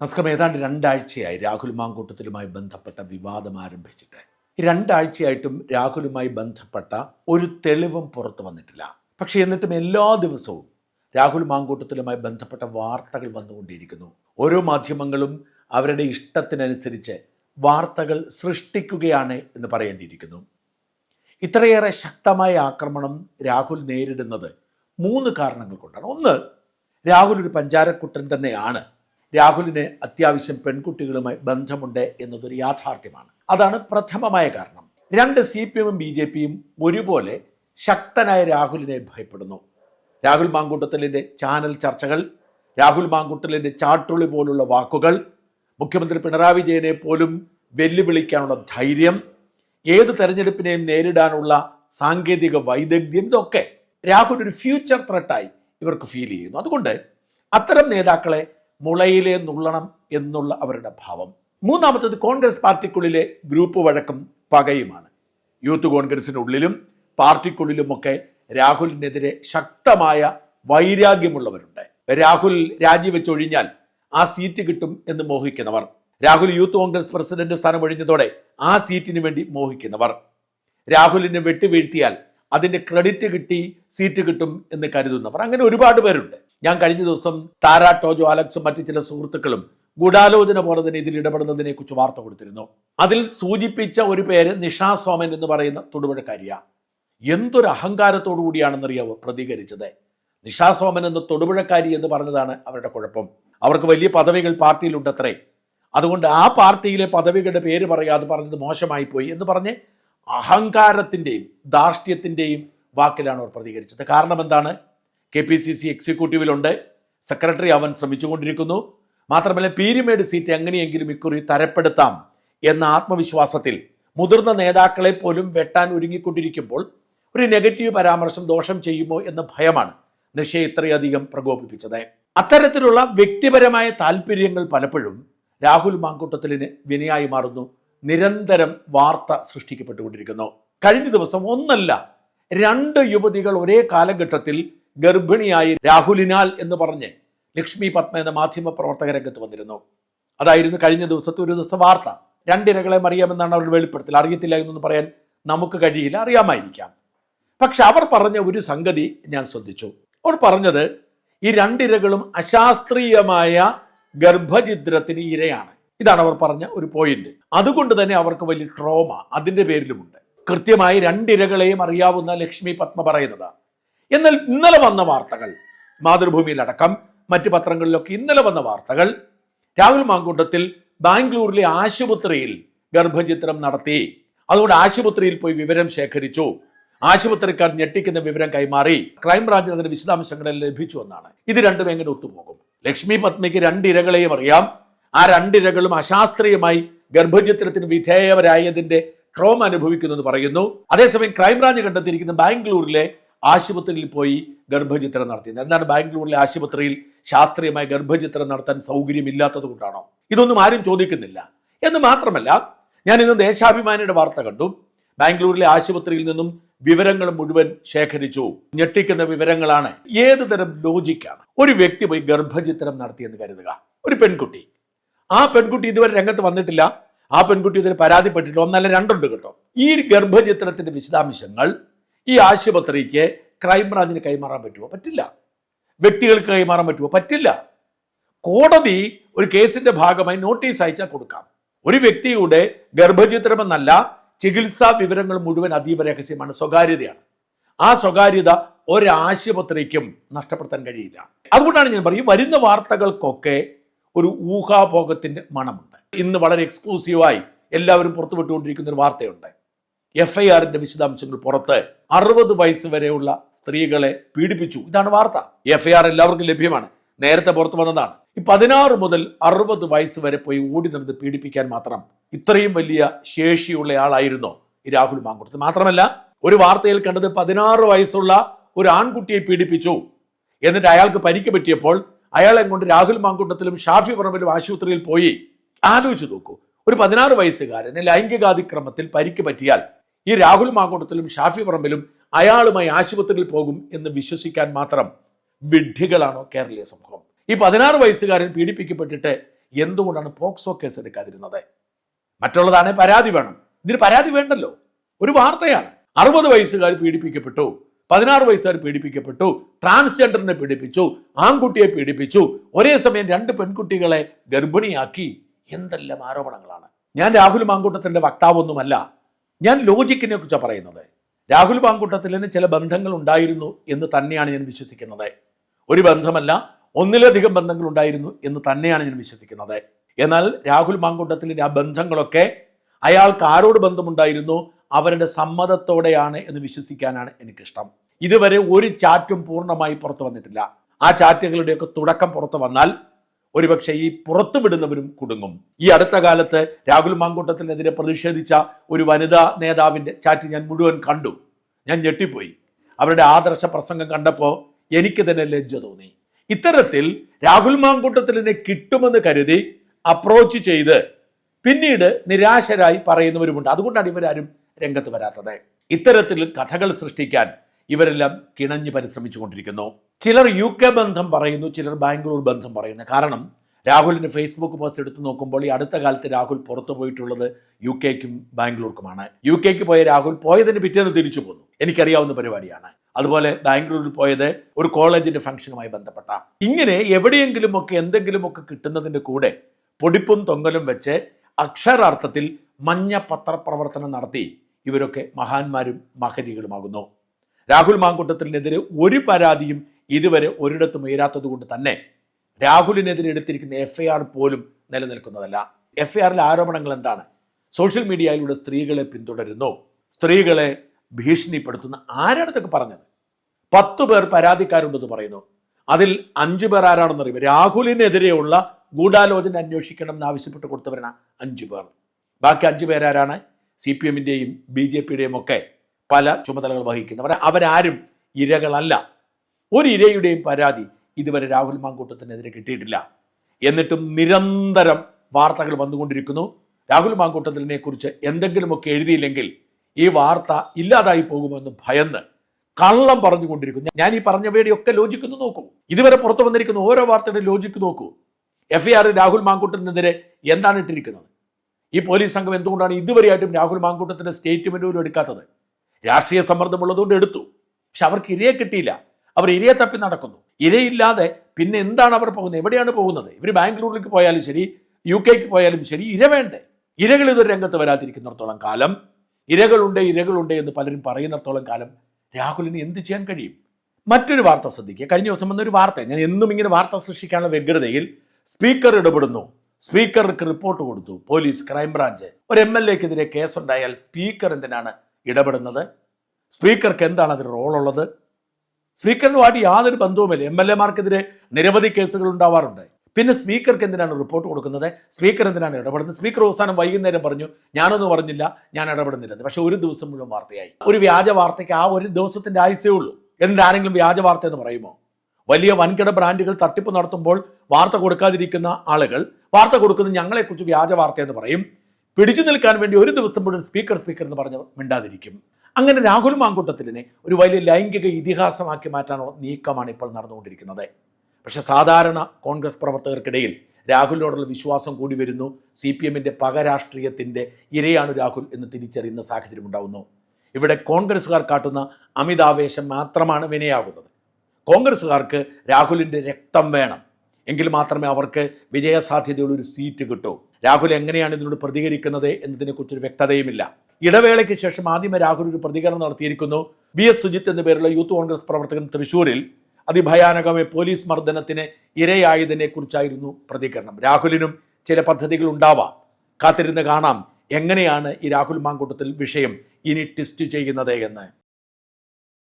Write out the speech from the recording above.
നമസ്കാരം ഏതാണ്ട് രണ്ടാഴ്ചയായി രാഹുൽ മാങ്കൂട്ടത്തിലുമായി ബന്ധപ്പെട്ട വിവാദം ആരംഭിച്ചിട്ട്. രണ്ടാഴ്ചയായിട്ടും രാഹുലുമായി ബന്ധപ്പെട്ട ഒരു തെളിവും പുറത്തു വന്നിട്ടില്ല. പക്ഷേ എന്നിട്ടും എല്ലാ ദിവസവും രാഹുൽ മാങ്കൂട്ടത്തിലുമായി ബന്ധപ്പെട്ട വാർത്തകൾ വന്നുകൊണ്ടിരിക്കുന്നു. ഓരോ മാധ്യമങ്ങളും അവരുടെ ഇഷ്ടത്തിനനുസരിച്ച് വാർത്തകൾ സൃഷ്ടിക്കുകയാണ് എന്ന് പറയേണ്ടിയിരിക്കുന്നു. ഇത്രയേറെ ശക്തമായ ആക്രമണം രാഹുൽ നേരിടുന്നത് മൂന്ന് കാരണങ്ങൾ കൊണ്ടാണ്. ഒന്ന് രാഹുൽ ഒരു പഞ്ചാരക്കുട്ടൻ തന്നെയാണ്. രാഹുലിന് അത്യാവശ്യം പെൺകുട്ടികളുമായി ബന്ധമുണ്ട് എന്നതൊരു യാഥാർത്ഥ്യമാണ്. അതാണ് പ്രഥമമായ കാരണം. രണ്ട് സി പി എമ്മും ബി ജെ പിയും ഒരുപോലെ ശക്തനായ രാഹുലിനെ ഭയപ്പെടുന്നു. രാഹുൽ മാങ്കൂട്ടത്തലിന്റെ ചാനൽ ചർച്ചകൾ രാഹുൽ മാങ്കൂട്ടലിന്റെ ചാട്ടുളി പോലുള്ള വാക്കുകൾ മുഖ്യമന്ത്രി പിണറായി വിജയനെ പോലും വെല്ലുവിളിക്കാനുള്ള ധൈര്യം ഏത് തെരഞ്ഞെടുപ്പിനെയും നേരിടാനുള്ള സാങ്കേതിക വൈദഗ്ധ്യം ഇതൊക്കെ രാഹുൽ ഒരു ഫ്യൂച്ചർ ത്രട്ടായി ഇവർക്ക് ഫീൽ ചെയ്യുന്നു. അതുകൊണ്ട് അത്തരം നേതാക്കളെ മുളയിലെ നുള്ളണം എന്നുള്ള അവരുടെ ഭാവം. മൂന്നാമത്തത് കോൺഗ്രസ് പാർട്ടിക്കുള്ളിലെ ഗ്രൂപ്പ് വഴക്കും പകയുമാണ്. യൂത്ത് കോൺഗ്രസിനുള്ളിലും പാർട്ടിക്കുള്ളിലുമൊക്കെ രാഹുലിനെതിരെ ശക്തമായ വൈരാഗ്യമുള്ളവരുണ്ട്. രാഹുൽ രാജിവെച്ചൊഴിഞ്ഞാൽ ആ സീറ്റ് കിട്ടും എന്ന് മോഹിക്കുന്നവർ. രാഹുൽ യൂത്ത് കോൺഗ്രസ് പ്രസിഡന്റ് സ്ഥാനം ഒഴിഞ്ഞതോടെ ആ സീറ്റിന് വേണ്ടി മോഹിക്കുന്നവർ. രാഹുലിനെ വെട്ടിവീഴ്ത്തിയാൽ അതിന്റെ ക്രെഡിറ്റ് കിട്ടി സീറ്റ് കിട്ടും എന്ന് കരുതുന്നവർ. അങ്ങനെ ഒരുപാട് പേരുണ്ട്. ഞാൻ കഴിഞ്ഞ ദിവസം താരാ ടോജോ അലക്സും മറ്റു ചില സുഹൃത്തുക്കളും ഗൂഢാലോചന പോലെ തന്നെ ഇതിൽ ഇടപെടുന്നതിനെ കുറിച്ച് വാർത്ത കൊടുത്തിരുന്നു. അതിൽ സൂചിപ്പിച്ച ഒരു പേര് നിഷാ സോമൻ എന്ന് പറയുന്ന തൊടുപുഴക്കാരിയ. എന്തൊരു അഹങ്കാരത്തോടു കൂടിയാണെന്നറിയാവോ പ്രതികരിച്ചത്? നിഷാ സോമൻ എന്ന തൊടുപുഴക്കാരി എന്ന് പറഞ്ഞതാണ് അവരുടെ കുഴപ്പം. അവർക്ക് വലിയ പദവികൾ പാർട്ടിയിലുണ്ടത്രേ. അതുകൊണ്ട് ആ പാർട്ടിയിലെ പദവികളുടെ പേര് പറയാതെ പറഞ്ഞത് മോശമായി പോയി എന്ന് പറഞ്ഞ് അഹങ്കാരത്തിന്റെയും ധാർഷ്ട്യത്തിന്റെയും വാക്കിലാണ് അവർ പ്രതികരിച്ചത്. കാരണം എന്താണ്? കെ പി സി സി എക്സിക്യൂട്ടീവിലുണ്ട്. സെക്രട്ടറി അവൻ ശ്രമിച്ചുകൊണ്ടിരിക്കുന്നു. മാത്രമല്ല പീരിമേഡ് സീറ്റ് എങ്ങനെയെങ്കിലും ഇക്കുറി തരപ്പെടുത്താം എന്ന ആത്മവിശ്വാസത്തിൽ മുതിർന്ന നേതാക്കളെ പോലും വെട്ടാൻ ഒരുങ്ങിക്കൊണ്ടിരിക്കുമ്പോൾ ഒരു നെഗറ്റീവ് പരാമർശം ദോഷം ചെയ്യുമോ എന്ന ഭയമാണ് നിഷയെ ഇത്രയധികം പ്രകോപിപ്പിച്ചത്. അത്തരത്തിലുള്ള വ്യക്തിപരമായ താല്പര്യങ്ങൾ പലപ്പോഴും രാഹുൽ മാങ്കൂട്ടത്തിലിന് വിനയായി മാറുന്നു. നിരന്തരം വാർത്ത സൃഷ്ടിക്കപ്പെട്ടുകൊണ്ടിരിക്കുന്നു. കഴിഞ്ഞ ദിവസം ഒന്നല്ല രണ്ട് യുവതികൾ ഒരേ കാലഘട്ടത്തിൽ ഗർഭിണിയായി രാഹുലിനാൽ എന്ന് പറഞ്ഞ് ലക്ഷ്മി പത്മ എന്ന മാധ്യമ പ്രവർത്തക രംഗത്ത് വന്നിരുന്നു. അതായിരുന്നു കഴിഞ്ഞ ദിവസത്തെ ഒരു ദിവസം വാർത്ത. രണ്ടിരകളെ അറിയാമെന്നാണ് അവർ വെളിപ്പെടുത്തൽ. അറിയത്തില്ല എന്നൊന്നും പറയാൻ നമുക്ക് കഴിയില്ല അറിയാമായിരിക്കാം. പക്ഷെ അവർ പറഞ്ഞ ഒരു സംഗതി ഞാൻ ശ്രദ്ധിച്ചു. അവർ പറഞ്ഞത് ഈ രണ്ടിരകളും അശാസ്ത്രീയമായ ഗർഭചിദ്രത്തിന് ഇരയാണ്. ഇതാണ് അവർ പറഞ്ഞ ഒരു പോയിന്റ് അതുകൊണ്ട് തന്നെ അവർക്ക് വലിയ ട്രോമ അതിന്റെ പേരിലുമുണ്ട്. കൃത്യമായി രണ്ടിരകളെയും അറിയാവുന്ന ലക്ഷ്മി പത്മ പറയുന്നതാണ് എന്നാൽ ഇന്നലെ വന്ന വാർത്തകൾ മാതൃഭൂമിയിലടക്കം മറ്റു പത്രങ്ങളിലൊക്കെ ഇന്നലെ വന്ന വാർത്തകൾ രാഹുൽ മാങ്കൂട്ടത്തിൽ ബാംഗ്ലൂരിലെ ആശുപത്രിയിൽ ഗർഭചിത്രം നടത്തി. അതുകൊണ്ട് ആശുപത്രിയിൽ പോയി വിവരം ശേഖരിച്ചു. ആശുപത്രിക്കാർ ഞെട്ടിക്കുന്ന വിവരം കൈമാറി. ക്രൈംബ്രാഞ്ചിന് അതിന്റെ വിശദാംശങ്ങളിൽ ലഭിച്ചു എന്നാണ്. ഇത് രണ്ടും എങ്ങനെ ഒത്തുപോകും? ലക്ഷ്മി പത്മിക്ക് രണ്ടിരകളെയും അറിയാം. ആ രണ്ടിരകളും അശാസ്ത്രീയമായി ഗർഭചിത്രത്തിന് വിധേയവരായതിന്റെ ട്രോം അനുഭവിക്കുന്നു എന്ന് പറയുന്നു. അതേസമയം ക്രൈംബ്രാഞ്ച് കണ്ടെത്തിയിരിക്കുന്ന ബാംഗ്ലൂരിലെ ആശുപത്രിയിൽ പോയി ഗർഭചിത്രം നടത്തിയത്. എന്താണ് ബാംഗ്ലൂരിലെ ആശുപത്രിയിൽ ശാസ്ത്രീയമായ ഗർഭചിത്രം നടത്താൻ സൗകര്യമില്ലാത്തത് കൊണ്ടാണോ? ഇതൊന്നും ആരും ചോദിക്കുന്നില്ല. എന്ന് മാത്രമല്ല ഞാൻ ഇന്ന് ദേശാഭിമാനിയുടെ വാർത്ത കണ്ടു. ബാംഗ്ലൂരിലെ ആശുപത്രിയിൽ നിന്നും വിവരങ്ങൾ മുഴുവൻ ശേഖരിച്ചു. ഞെട്ടിക്കുന്ന വിവരങ്ങളാണ്. ഏത് തരം ലോജിക്കാണ്? ഒരു വ്യക്തി പോയി ഗർഭചിത്രം നടത്തിയെന്ന് കരുതുക. ഒരു പെൺകുട്ടി. ആ പെൺകുട്ടി ഇതുവരെ രംഗത്ത് വന്നിട്ടില്ല. ആ പെൺകുട്ടി ഇതിന് പരാതിപ്പെട്ടിട്ടില്ല ഒന്നല്ല രണ്ടുണ്ട് കേട്ടോ. ഈ ഗർഭചിത്രത്തിന്റെ വിശദാംശങ്ങൾ ഈ ആശുപത്രിക്ക് ക്രൈംബ്രാഞ്ചിന് കൈമാറാൻ പറ്റുമോ? പറ്റില്ല. വ്യക്തികൾക്ക് കൈമാറാൻ പറ്റുമോ? പറ്റില്ല. കോടതി ഒരു കേസിന്റെ ഭാഗമായി നോട്ടീസ് അയച്ചാൽ കൊടുക്കാം. ഒരു വ്യക്തിയുടെ ഗർഭചിത്രമെന്നല്ല ചികിത്സാ വിവരങ്ങൾ മുഴുവൻ അതീവ രഹസ്യമാണ് സ്വകാര്യതയാണ്. ആ സ്വകാര്യത ഒരാശുപത്രിക്കും നഷ്ടപ്പെടുത്താൻ കഴിയില്ല. അതുകൊണ്ടാണ് ഞാൻ പറയും വരുന്ന വാർത്തകൾക്കൊക്കെ ഒരു ഊഹാഭോഗത്തിന്റെ മണമുണ്ട്. ഇന്ന് വളരെ എക്സ്ക്ലൂസീവായി എല്ലാവരും പുറത്തുവിട്ടുകൊണ്ടിരിക്കുന്ന ഒരു വാർത്തയുണ്ട്. എഫ് ഐ ആറിന്റെ വിശദാംശങ്ങൾ പുറത്ത് അറുപത് വയസ്സ് വരെയുള്ള സ്ത്രീകളെ പീഡിപ്പിച്ചു. ഇതാണ് വാർത്ത. എഫ് ഐ ആർ എല്ലാവർക്കും ലഭ്യമാണ്. നേരത്തെ പുറത്തു വന്നതാണ്. ഈ പതിനാറ് മുതൽ അറുപത് വയസ്സ് വരെ പോയി ഓടി നടന്ന് പീഡിപ്പിക്കാൻ മാത്രം ഇത്രയും വലിയ ശേഷിയുള്ള ആളായിരുന്നോ ഈ രാഹുൽ മാങ്കുടത്ത്. മാത്രമല്ല ഒരു വാർത്തയിൽ കണ്ടത് പതിനാറ് വയസ്സുള്ള ഒരു ആൺകുട്ടിയെ പീഡിപ്പിച്ചു. എന്നിട്ട് അയാൾക്ക് പരിക്ക് പറ്റിയപ്പോൾ അയാളെ കൊണ്ട് രാഹുൽ മാങ്കുട്ടത്തിലും ഷാഫി പറമ്പിലും ആശുപത്രിയിൽ പോയി ആലോചിച്ച് നോക്കൂ. ഒരു പതിനാറ് വയസ്സുകാരന് ലൈംഗികാതിക്രമത്തിൽ പരിക്ക് പറ്റിയാൽ ഈ രാഹുൽ മാങ്കുട്ടത്തിലും ഷാഫി പറമ്പിലും അയാളുമായി ആശുപത്രിയിൽ പോകും എന്ന് വിശ്വസിക്കാൻ മാത്രം വിഡ്ഢികളാണോ കേരളീയ സമൂഹം? ഈ പതിനാറ് വയസ്സുകാരൻ പീഡിപ്പിക്കപ്പെട്ടിട്ട് എന്തുകൊണ്ടാണ് പോക്സോ കേസ് എടുക്കാതിരുന്നത്? മറ്റുള്ളതാണ് പരാതി വേണം. ഇതിന് പരാതി വേണ്ടല്ലോ. ഒരു വാർത്തയാണ്. അറുപത് വയസ്സുകാർ പീഡിപ്പിക്കപ്പെട്ടു. പതിനാറ് വയസ്സുകാർ പീഡിപ്പിക്കപ്പെട്ടു ട്രാൻസ്ജെൻഡറിനെ പീഡിപ്പിച്ചു ആൺകുട്ടിയെ പീഡിപ്പിച്ചു ഒരേ സമയം രണ്ട് പെൺകുട്ടികളെ ഗർഭിണിയാക്കി. എന്തെല്ലാം ആരോപണങ്ങളാണ്? ഞാൻ രാഹുൽ മാങ്കൂട്ടത്തിന്റെ വക്താവൊന്നുമല്ല. ഞാൻ ലോജിക്കിനെ കുറിച്ചാണ് പറയുന്നത്. രാഹുൽ മാങ്കൂട്ടത്തിന് ചില ബന്ധങ്ങൾ ഉണ്ടായിരുന്നു എന്ന് തന്നെയാണ് ഞാൻ വിശ്വസിക്കുന്നത്. ഒരു ബന്ധമല്ല ഒന്നിലധികം ബന്ധങ്ങൾ ഉണ്ടായിരുന്നു എന്ന് തന്നെയാണ് ഞാൻ വിശ്വസിക്കുന്നത്. എന്നാൽ രാഹുൽ മാങ്കൂട്ടത്തിന്റെ ആ ബന്ധങ്ങളൊക്കെ അയാൾക്ക് ആരോട് ബന്ധമുണ്ടായിരുന്നു? അവരുടെ സമ്മതത്തോടെയാണ് എന്ന് വിശ്വസിക്കാനാണ് എനിക്കിഷ്ടം. ഇതുവരെ ഒരു ചാറ്റും പൂർണമായി പുറത്തു വന്നിട്ടില്ല. ആ ചാറ്റുകളുടെയൊക്കെ തുടക്കം പുറത്തു വന്നാൽ ഒരുപക്ഷെ ഈ പുറത്തു വിടുന്നവരും കുടുങ്ങും. ഈ അടുത്ത കാലത്ത് രാഹുൽ മാങ്കൂട്ടത്തിനെതിരെ പ്രതിഷേധിച്ച ഒരു വനിതാ നേതാവിന്റെ ചാറ്റ് ഞാൻ മുഴുവൻ കണ്ടു. ഞാൻ ഞെട്ടിപ്പോയി. അവരുടെ ആദർശ പ്രസംഗം കണ്ടപ്പോൾ എനിക്ക് തന്നെ ലജ്ജ തോന്നി. ഇത്തരത്തിൽ രാഹുൽ മാങ്കൂട്ടത്തിലിനെ കിട്ടുമെന്ന് കരുതി അപ്രോച്ച് ചെയ്ത് പിന്നീട് നിരാശരായി പറയുന്നവരുമുണ്ട്. അതുകൊണ്ടാണ് ഇവരാരും രംഗത്ത് വരാത്തത്. ഇത്തരത്തിൽ കഥകൾ സൃഷ്ടിക്കാൻ ഇവരെല്ലാം കിണഞ്ഞ് പരിശ്രമിച്ചുകൊണ്ടിരിക്കുന്നു. ചിലർ യു കെ ബന്ധം പറയുന്നു ചിലർ ബാംഗ്ലൂർ ബന്ധം പറയുന്നു. കാരണം രാഹുലിന് ഫേസ്ബുക്ക് പോസ്റ്റ് എടുത്തു നോക്കുമ്പോൾ ഈ അടുത്ത കാലത്ത് രാഹുൽ പുറത്തു പോയിട്ടുള്ളത് യു കെക്കും ബാംഗ്ലൂർക്കുമാണ്. യു കെക്ക് പോയ രാഹുൽ പോയതിന് പിറ്റേന്ന് തിരിച്ചു പോന്നു. എനിക്കറിയാവുന്ന പരിപാടിയാണ്. അതുപോലെ ബാംഗ്ലൂരിൽ പോയത് ഒരു കോളേജിന്റെ ഫംഗ്ഷനുമായി ബന്ധപ്പെട്ട. ഇങ്ങനെ എവിടെയെങ്കിലുമൊക്കെ എന്തെങ്കിലുമൊക്കെ കിട്ടുന്നതിന്റെ കൂടെ പൊടിപ്പും തൊങ്ങലും വെച്ച് അക്ഷരാർത്ഥത്തിൽ മഞ്ഞ പത്രപ്രവർത്തനം നടത്തി ഇവരൊക്കെ മഹാന്മാരും മഹതികളുമാകുന്നു. രാഹുൽ മാങ്കൂട്ടത്തിനെതിരെ ഒരു പരാതിയും ഇതുവരെ ഒരിടത്തും ഉയരാത്തത് കൊണ്ട് തന്നെ രാഹുലിനെതിരെ എടുത്തിരിക്കുന്ന എഫ് ഐ ആർ പോലും നിലനിൽക്കുന്നതല്ല. എഫ് ഐ ആറിലെ ആരോപണങ്ങൾ എന്താണ്? സോഷ്യൽ മീഡിയയിലൂടെ സ്ത്രീകളെ പിന്തുടരുന്നു. സ്ത്രീകളെ ഭീഷണിപ്പെടുത്തുന്ന ആരാണ് ഇതൊക്കെ പറഞ്ഞത്? പത്ത് പേർ പരാതിക്കാരുണ്ടെന്ന് പറയുന്നു. അതിൽ അഞ്ചു പേർ ആരാണെന്ന് അറിയുമ്പോൾ രാഹുലിനെതിരെയുള്ള ഗൂഢാലോചന അന്വേഷിക്കണം എന്ന് ആവശ്യപ്പെട്ട് കൊടുത്തവരാണ് അഞ്ചു പേർ. ബാക്കി അഞ്ചു പേരാരാണ്? സി പി എമ്മിന്റെയും ബി ജെ പിയുടെയും ഒക്കെ പല ചുമതലകൾ വഹിക്കുന്നവർ അവരാരും ഇരകളല്ല. ഒരു ഇരയുടെയും പരാതി ഇതുവരെ രാഹുൽ മാങ്കൂട്ടത്തിനെതിരെ കിട്ടിയിട്ടില്ല. എന്നിട്ടും നിരന്തരം വാർത്തകൾ വന്നുകൊണ്ടിരിക്കുന്നു. രാഹുൽ മാങ്കൂട്ടത്തിനെ കുറിച്ച് എന്തെങ്കിലുമൊക്കെ എഴുതിയില്ലെങ്കിൽ ഈ വാർത്ത ഇല്ലാതായി പോകുമെന്ന് ഭയന്ന് കള്ളം പറഞ്ഞുകൊണ്ടിരിക്കുന്നു. ഞാൻ ഈ പറഞ്ഞവയുടെയൊക്കെ ലോജിക്കുന്നു നോക്കൂ. ഇതുവരെ പുറത്തു വന്നിരിക്കുന്ന ഓരോ വാർത്തയുടെ ലോജിക്ക് നോക്കൂ. എഫ് ഐ ആർ രാഹുൽ മാങ്കൂട്ടത്തിനെതിരെ എന്താണ് ഇട്ടിരിക്കുന്നത്? ഈ പോലീസ് സംഘം എന്തുകൊണ്ടാണ് ഇതുവരെയായിട്ടും രാഹുൽ മാങ്കൂട്ടത്തിന്റെ സ്റ്റേറ്റ്മെന്റ് പോലും എടുക്കാത്തത്? രാഷ്ട്രീയ സമ്മർദ്ദമുള്ളതുകൊണ്ട് എടുത്തു. പക്ഷെ അവർക്ക് ഇരയെ കിട്ടിയില്ല. അവർ ഇരയെ തപ്പി നടക്കുന്നു. ഇരയില്ലാതെ പിന്നെ എന്താണ് അവർ പോകുന്നത്? എവിടെയാണ് പോകുന്നത്? ഇവർ ബാംഗ്ലൂരിലേക്ക് പോയാലും ശരി യു കെക്ക് പോയാലും ശരി ഇര വേണ്ടേ? ഇരകൾ ഇതൊരു രംഗത്ത് വരാതിരിക്കുന്നിടത്തോളം കാലം ഇരകളുണ്ട് ഇരകളുണ്ട് എന്ന് പലരും പറയുന്നിടത്തോളം കാലം രാഹുലിന് എന്ത് ചെയ്യാൻ കഴിയും? മറ്റൊരു വാർത്ത ശ്രദ്ധിക്കുക. കഴിഞ്ഞ ദിവസം വന്നൊരു വാർത്ത. ഞാൻ എന്നും ഇങ്ങനെ വാർത്ത സൃഷ്ടിക്കാനുള്ള വ്യഗ്രതയിൽ സ്പീക്കർ ഇടപെടുന്നു. സ്പീക്കർക്ക് റിപ്പോർട്ട് കൊടുത്തു പോലീസ് ക്രൈംബ്രാഞ്ച്. ഒരു എം എൽ എക്കെതിരെ കേസുണ്ടായാൽ സ്പീക്കർ എന്തിനാണ് ഇടപെടുന്നത്? സ്പീക്കർക്ക് എന്താണ് അതിന് റോളുള്ളത്? സ്പീക്കറിനുമായിട്ട് യാതൊരു ബന്ധവുമില്ല. എം എൽ എമാർക്കെതിരെ നിരവധി കേസുകൾ ഉണ്ടാവാറുണ്ട്. പിന്നെ സ്പീക്കർക്ക് എന്തിനാണ് റിപ്പോർട്ട് കൊടുക്കുന്നത്? സ്പീക്കർ എന്തിനാണ് ഇടപെടുന്നത്? സ്പീക്കർ അവസാനം വൈകുന്നേരം പറഞ്ഞു ഞാനൊന്നും പറഞ്ഞില്ല ഞാൻ ഇടപെടുന്നില്ലെന്ന്. പക്ഷെ ഒരു ദിവസം മുഴുവൻ വാർത്തയായി. ഒരു വ്യാജ വാർത്തയ്ക്ക് ആ ഒരു ദിവസത്തിന്റെ ആയുസേ ഉള്ളൂ. എന്നിട്ട് ആരെങ്കിലും വ്യാജ വാർത്ത എന്ന് പറയുമോ? വലിയ വൻകിട ബ്രാൻഡുകൾ തട്ടിപ്പ് നടത്തുമ്പോൾ വാർത്ത കൊടുക്കാതിരിക്കുന്ന ആളുകൾ വാർത്ത കൊടുക്കുന്നത് ഞങ്ങളെക്കുറിച്ച് വ്യാജ വാർത്ത എന്ന് പറയും. പിടിച്ചു നിൽക്കാൻ വേണ്ടി ഒരു ദിവസം മുഴുവൻ സ്പീക്കർ സ്പീക്കർ എന്ന് പറഞ്ഞ് മിണ്ടാതിരിക്കും. അങ്ങനെ രാഹുൽ മാങ്കൂട്ടത്തിലിനെ ഒരു വലിയ ലൈംഗിക ഇതിഹാസമാക്കി മാറ്റാനുള്ള നീക്കമാണ് ഇപ്പോൾ നടന്നുകൊണ്ടിരിക്കുന്നത്. പക്ഷേ സാധാരണ കോൺഗ്രസ് പ്രവർത്തകർക്കിടയിൽ രാഹുലിനോടുള്ള വിശ്വാസം കൂടി വരുന്നു. സി പി എമ്മിന്റെ പകരാഷ്ട്രീയത്തിന്റെ ഇരയാണ് രാഹുൽ എന്ന് തിരിച്ചറിയുന്ന സാഹചര്യം ഉണ്ടാവുന്നു. ഇവിടെ കോൺഗ്രസ്സുകാർ കാട്ടുന്ന അമിതാവേശം മാത്രമാണ് വിനയാകുന്നത്. കോൺഗ്രസ്സുകാർക്ക് രാഹുലിന്റെ രക്തം വേണം. എങ്കിൽ മാത്രമേ അവർക്ക് വിജയസാധ്യതയുള്ള ഒരു സീറ്റ് കിട്ടൂ. രാഹുൽ എങ്ങനെയാണ് ഇതിനോട് പ്രതികരിക്കുന്നത് എന്നതിനെക്കുറിച്ചൊരു വ്യക്തതയുമില്ല. ഇടവേളയ്ക്ക് ശേഷം ആദ്യമേ രാഹുൽ ഒരു പ്രതികരണം നടത്തിയിരിക്കുന്നു. വി എസ് സുജിത്ത് എന്ന പേരുള്ള യൂത്ത് കോൺഗ്രസ് പ്രവർത്തകൻ തൃശൂരിൽ അതിഭയാനകമായ പോലീസ് മർദ്ദനത്തിന് ഇരയായതിനെ കുറിച്ചായിരുന്നു പ്രതികരണം. രാഹുലിനും ചില പദ്ധതികൾ ഉണ്ടാവാം. കാത്തിരുന്ന് കാണാം എങ്ങനെയാണ് ഈ രാഹുൽ മാങ്കൂട്ടത്തിൽ വിഷയം ഇനി ട്വിസ്റ്റ് ചെയ്യുന്നത് എന്ന്.